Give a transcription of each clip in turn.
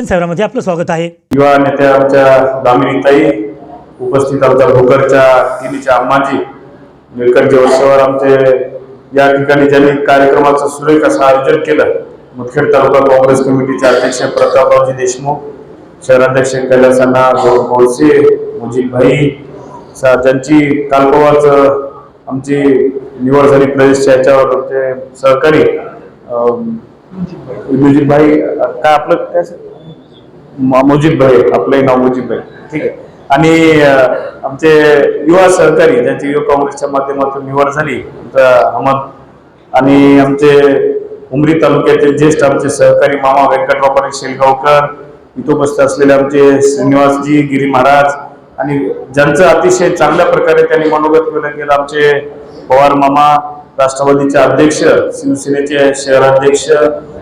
दर्शन सेवरामध्ये आपलं स्वागत आहे. युवा नेत्या आमच्या दामिनीताई उपस्थित आमच्या भोकरच्या तिनीच्या अम्माजी निळकंठचे वर्षावर आमचे या ठिकाणी ज्यांनी कार्यक्रमाचं सुरेख असं आयोजन केलं मुदखेड तालुका काँग्रेस कमिटीचे अध्यक्ष प्रतापरावजी देशमुख शहराध्यक्ष कैलासांना गोडसे मुजीबभाई सा ज्यांची कालपवाच आमची निवड झाली प्रदेशच्या याच्यावर आमचे सहकारी अं, मुजीबभाई काय आपलं काय मुजीब भाई आपलंही नाव मुजीब भाई. ठीक आहे. आणि आमचे युवा सहकारी ज्यांची युवा काँग्रेसच्या माध्यमातून निवड झाली अहमद आणि आमचे उमरी तालुक्याचे ज्येष्ठ आमचे सहकारी मामा व्यंकटराव पाटील शेलगावकर इथं उपस्थित असलेले आमचे श्रीनिवासजी गिरी महाराज आणि ज्यांचं अतिशय चांगल्या प्रकारे त्यांनी मनोगत केलं केलं आमचे पवार मामा राष्ट्रवादीचे अध्यक्ष शिवसेनेचे शहराध्यक्ष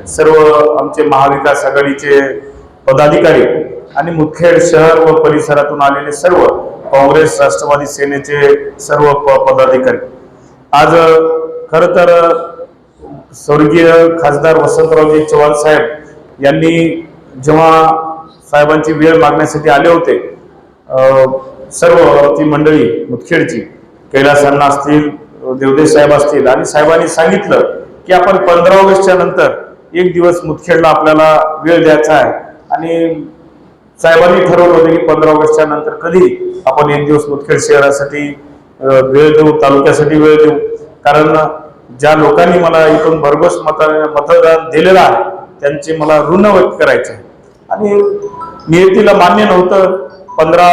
सर्व आमचे महाविकास आघाडीचे पदाधिकारी आणि मुखेड शहर व परिसरातून आलेले सर्व काँग्रेस राष्ट्रवादी सेनेचे सर्व प- पदाधिकारी. आज खर तर स्वर्गीय खासदार वसंतरावजी चव्हाण साहेब यांनी जेव्हा साहेबांची वेळ मागण्यासाठी आले होते सर्व ती मंडळी मुदखेडची कैलासांना असतील देवदेश साहेब असतील आणि साहेबांनी सांगितलं की आपण पंधरा ऑगस्टच्या नंतर एक दिवस मुदखेडला आपल्याला वेळ द्यायचा आहे. आणि साहेबांनी ठरवलं होतं की पंधरा ऑगस्टच्या नंतर कधी आपण एक दिवस मुदखेड शहरासाठी वेळ देऊ तालुक्यासाठी वेळ देऊ. कारण ज्या लोकांनी मला इथून भरघोस मत मतदान दिलेलं आहे त्यांचे मला ऋण व्यक्त करायचे आहे आणि नियतीला मान्य नव्हतं. पंधरा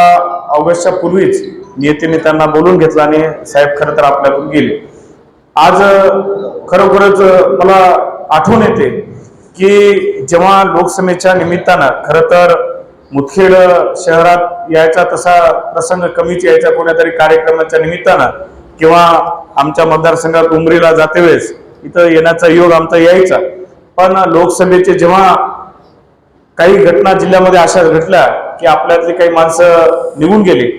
ऑगस्टच्या पूर्वीच नियतीने त्यांना बोलून घेतलं आणि साहेब खरं तर आपल्यातून गेले. आज खरोखरच मला आठवण येते की जेव्हा लोकसभेच्या निमित्तानं खरं तर मुदखेड शहरात यायचा तसा प्रसंग कमीच यायचा कोणत्यातरी कार्यक्रमाच्या निमित्तानं किंवा आमच्या मतदारसंघात उमरीला जाते वेळेस इथं येण्याचा योग आमचा यायचा. पण लोकसभेचे जेव्हा काही घटना जिल्ह्यामध्ये अशा घडल्या की आपल्यातली काही माणसं निघून गेली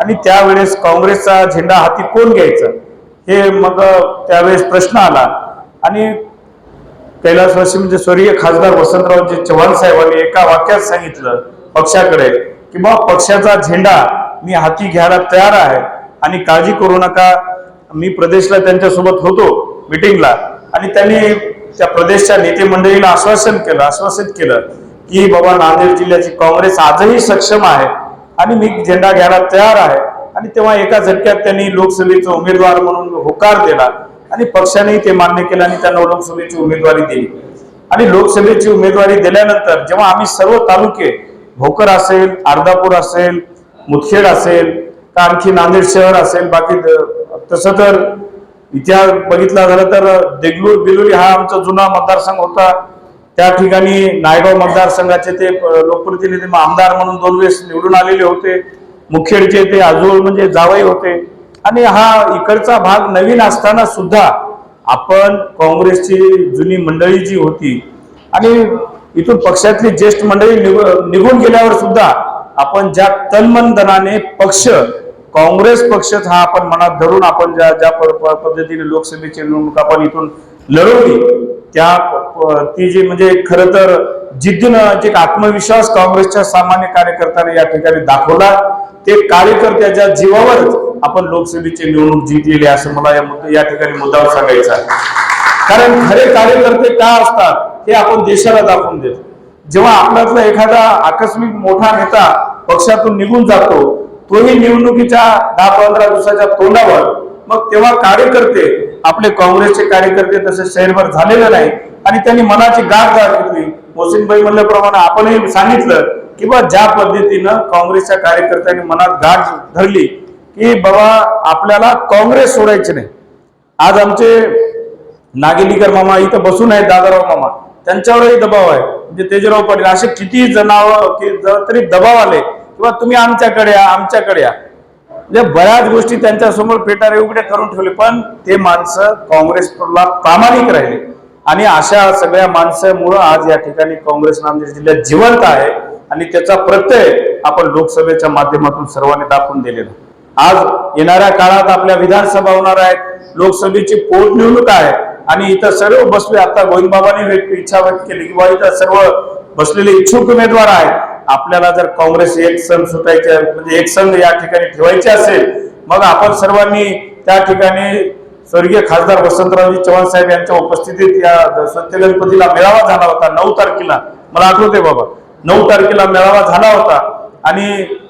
आणि त्यावेळेस काँग्रेसचा झेंडा हाती कोण घ्यायचा? हे मग त्यावेळेस प्रश्न आला. आणि कैलासवासी म्हणजे स्वर्गीय खासदार वसंतरावजी चव्हाण साहेबांनी एका वाक्यात सांगितलं पक्षाकडे की बा पक्षाचा झेंडा मी हाती घ्यायला तयार आहे आणि काळजी करू नका. मी प्रदेशला त्यांच्यासोबत होतो मिटिंगला आणि त्यांनी त्या प्रदेशच्या नेते मंडळीला आश्वासन केलं आश्वासित केलं की बाबा नांदेड जिल्ह्याची काँग्रेस आजही सक्षम आहे आणि मी झेंडा घ्यायला तयार आहे. आणि तेव्हा एका झटक्यात त्यांनी लोकसभेचा उमेदवार म्हणून होकार दिला. आणि पक्षानेही ते मान्य केलं आणि त्यांना लोकसभेची उमेदवारी दिली. आणि लोकसभेची उमेदवारी दिल्यानंतर जेव्हा आम्ही सर्व तालुके भोकर असेल अर्धापूर असेल मुदखेड असेल का आणखी नांदेड शहर असेल बाकी तसं तर इतिहास बघितला झाला तर देगलूर बिलुरी हा आमचा जुना मतदारसंघ होता. त्या ठिकाणी नायगाव मतदारसंघाचे ते लोकप्रतिनिधी आमदार म्हणून दोन वेळेस निवडून आलेले होते. मुखेडचे ते आजोळ म्हणजे जावई होते. आणि हा इकडचा भाग नवीन असताना सुद्धा आपण काँग्रेसची जुनी मंडळी जी होती आणि इथून पक्षातली ज्येष्ठ मंडळी निघून गेल्यावर सुद्धा आपण ज्या तन्मनधनाने पक्ष काँग्रेस पक्षच हा आपण मनात धरून आपण ज्या ज्या प- पद्धतीने लोकसभेची निवडणूक आपण इथून लढवली त्या प- ती जी म्हणजे खरं तर जिद्दीनं जे एक आत्मविश्वास काँग्रेसच्या सामान्य कार्यकर्त्याने या ठिकाणी दाखवला ते कार्यकर्त्याच्या जीवावरच आपण लोकसभेची निवडणूक जिंकलेली असं मला या ठिकाणी मुद्दावर सांगायचं आहे. कारण खरे कार्यकर्ते का असतात हे आपण देशाला दाखवून देतो. जेव्हा आपल्यातला एखादा आकस्मिक मोठा नेता पक्षातून निघून जातो तोही निवडणुकीच्या दहा पंधरा दिवसाच्या तोंडावर. मग तेव्हा कार्यकर्ते आपले काँग्रेसचे कार्यकर्ते तसे शहरभर झालेले नाही आणि त्यांनी मनाची गाठ गाठ घेतली. मोसिनबाई म्हणल्याप्रमाणे आपणही सांगितलं की बा ज्या पद्धतीनं काँग्रेसच्या कार्यकर्त्यांनी मनात गाठ धरली की बाबा आपल्याला काँग्रेस सोडायचे नाही. आज आमचे नागेलीकर मामा इथं बसून आहेत दादाराव मामा. त्यांच्यावरही दबाव आहे. म्हणजे तेजराव पाटील असे किती जनावर की तरी दबाव आले किंवा तुम्ही आमच्याकडे या आमच्याकडे या. म्हणजे बऱ्याच गोष्टी त्यांच्यासमोर पेटारे उघडे करून ठेवले पण ते माणसं काँग्रेसला प्रामाणिक राहिले. आणि अशा सगळ्या माणसामुळं आज या ठिकाणी काँग्रेस नांदेड जिल्ह्यात जिवंत आहे आणि त्याचा प्रत्यय आपण लोकसभेच्या माध्यमातून सर्वांनी दाखवून दिलेला आज येणाऱ्या काळात आपल्या विधानसभा होणार आहेत लोकसभेची पोटनिवडणूक आहे आणि इथं सर्व बसले आता गोविंदबाबांनी व्यक्त इच्छा व्यक्त केली किंवा इथं सर्व बसलेले इच्छुक उमेदवार आहेत. आपल्याला जर काँग्रेस एक संघ सुटायचे म्हणजे एक संघ या ठिकाणी ठेवायचे असेल मग आपण सर्वांनी त्या ठिकाणी स्वर्गीय खासदार वसंतरावजी चव्हाण साहेब यांच्या उपस्थितीत या सत्यगणपतीला मेळावा झाला होता नऊ तारखेला. मला आठवते बाबा. नऊ तारखेला मेळावा झाला होता आणि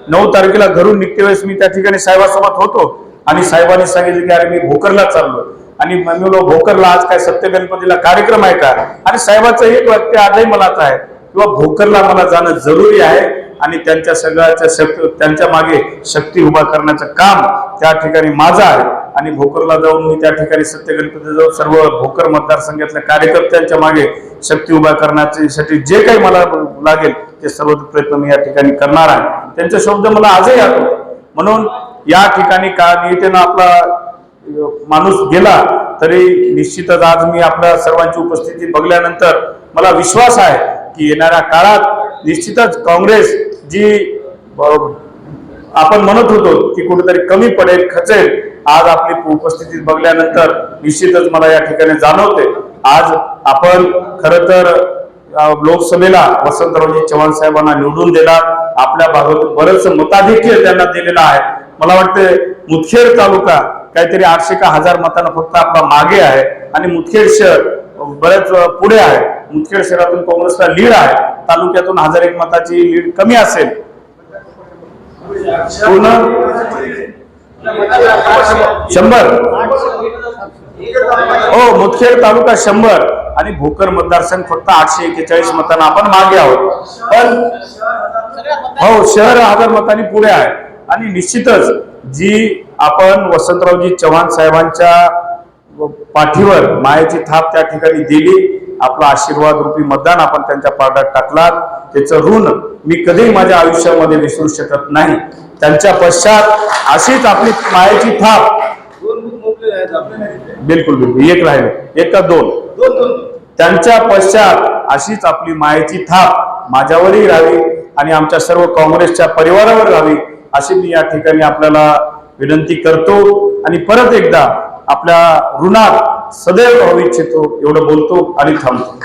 नऊ तारखेला घरून निघते वेळेस मी त्या ठिकाणी साहेबासोबत होतो आणि साहेबांनी सांगितले की अरे मी भोकरला चाललो आणि मी म्हणलो भोकरला आज काय सत्य गणपतीला कार्यक्रम आहे का? आणि साहेबाचं एक वाक्य आजही मलाच आहे किंवा भोकरला मला जाणं जरुरी आहे आणि त्यांच्या सगळ्याच्या शक्ती त्यांच्या मागे शक्ती उभा करण्याचं काम त्या ठिकाणी माझं आहे. आणि भोकरला जाऊन मी त्या ठिकाणी सत्य गणपती जाऊन सर्व भोकर मतदारसंघातल्या कार्यकर्त्यांच्या मागे शक्ती उभा करण्यासाठी जे काही मला लागेल ते सर्व प्रयत्न मी या ठिकाणी करणार आहे. त्यांचे शब्द मला आजही आठवतात. म्हणून या ठिकाणी का नेत्यानं आपला माणूस गेला तरी निश्चितच आज मी आपल्या सर्वांची उपस्थिती बघल्यानंतर मला विश्वास आहे की येणाऱ्या काळात निश्चितच काँग्रेस जी आपण म्हणत होतो की कुठेतरी कमी पडेल खचेल आज आपली उपस्थिती बघल्यानंतर निश्चितच मला या ठिकाणी जाणवते. आज आपण खर तर लोकसभेला वसंतरावजी चव्हाण साहेबांना निवडून दिला आपल्या भागात बरंच मताधिक्य त्यांना दिलेलं आहे. मला वाटतं मुदखेड तालुका काहीतरी आठशे का हजार मतांना फक्त आपला मागे आहे आणि मुदखेड शहर बरेच पुढे आहे. मुदखेड शहरातून काँग्रेसला लीड आहे. तालुक्यातून हजार एक मताची लीड कमी असेल. पूर्ण शंभर. हो मुदखेड तालुका शंभर आणि भोकर मतदारसंघ फक्त आठशे एक्केचाळीस मतांना आपण मागे आहोत. पण हो शहर हजार मतांनी पुढे आहे. आणि निश्चितच जी आपण वसंतरावजी चव्हाण साहेबांच्या पाठीवर मायाची थाप त्या ठिकाणी दिली आपला आशीर्वाद रूपी मतदान आपण त्यांच्या पारड्यात टाकला त्याचं ऋण मी कधीही माझ्या आयुष्यामध्ये विसरू शकत नाही. त्यांच्या पश्चात अशीच आपली मायेची थाप. बिलकुल बिलकुल. एक राहिले. एक का दोन? त्यांच्या पश्चात अशीच आपली मायेची थाप माझ्यावरही राहावी आणि आमच्या सर्व काँग्रेसच्या परिवारावर राहावी अशी मी या ठिकाणी आपल्याला विनंती करतो. आणि परत एकदा आपल्या ऋणात सदैव राहू इच्छितो एवढं बोलतो आणि थांबतो.